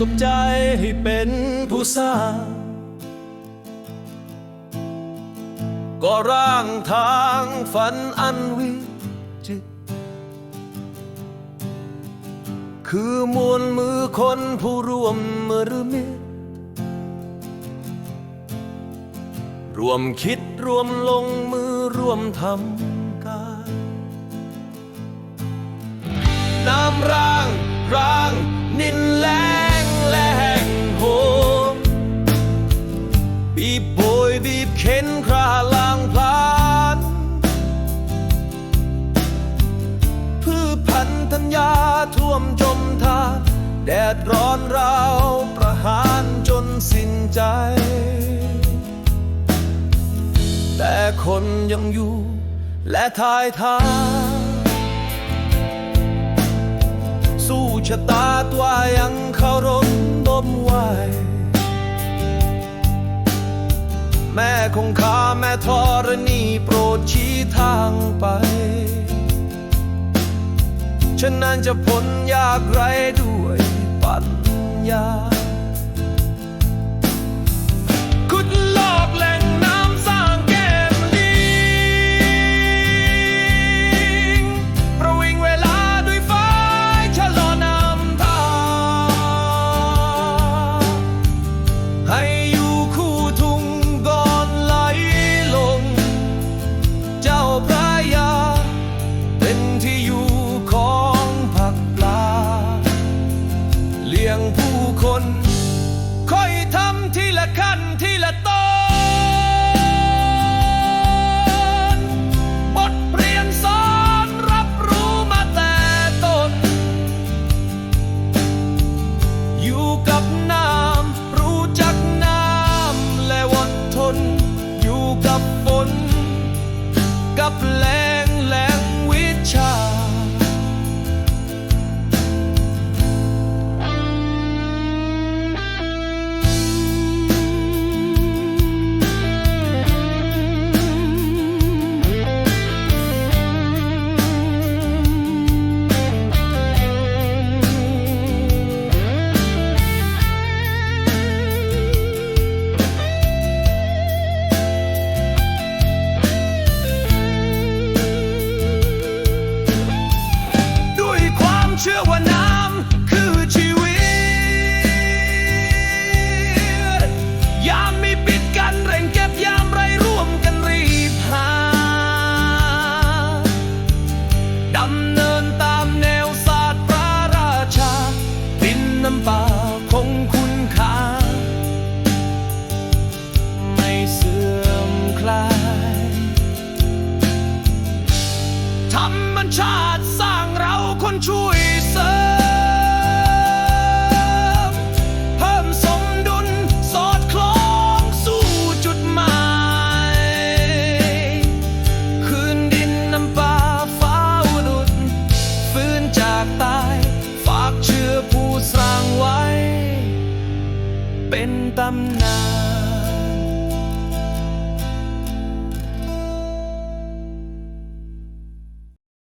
ตบใจให้เป็นผู้สร้างก็ร่างทางฝันอันวิจิตรคือมวลมือคนผู้ร่วมมือมิตรรวมคิดรวมลงมือร่วมทำ ยบีบเข็นคราลางพลานพืชพันธัญญาท่วมจมทานแดดร้อนเราประหารจนสิ้นใจ แต่คนยังอยู่และทายทาสู้ชะตาตัวยังเคารพนมไหว แม่คงคาแม่ธรณีโปรดชี้ทางไป ฉันนั้นจะพ้นยากไรด้วยปัญญา ยงผู้คน ค่อยทำทีละขั้นทีละตอนบทเรียนสอนรับรู้มาแต่ต้น อยู่กับ รมชาติสร้างเราคนช่วยเสริม เพิ่มสมดุลสอดคล้องสู่จุดหมาย คืนดินน้ำป่าฟ้าอุดุษฟื้นจากตาย ฝากเชื่อผู้สร้างไว้ เป็นตำนาน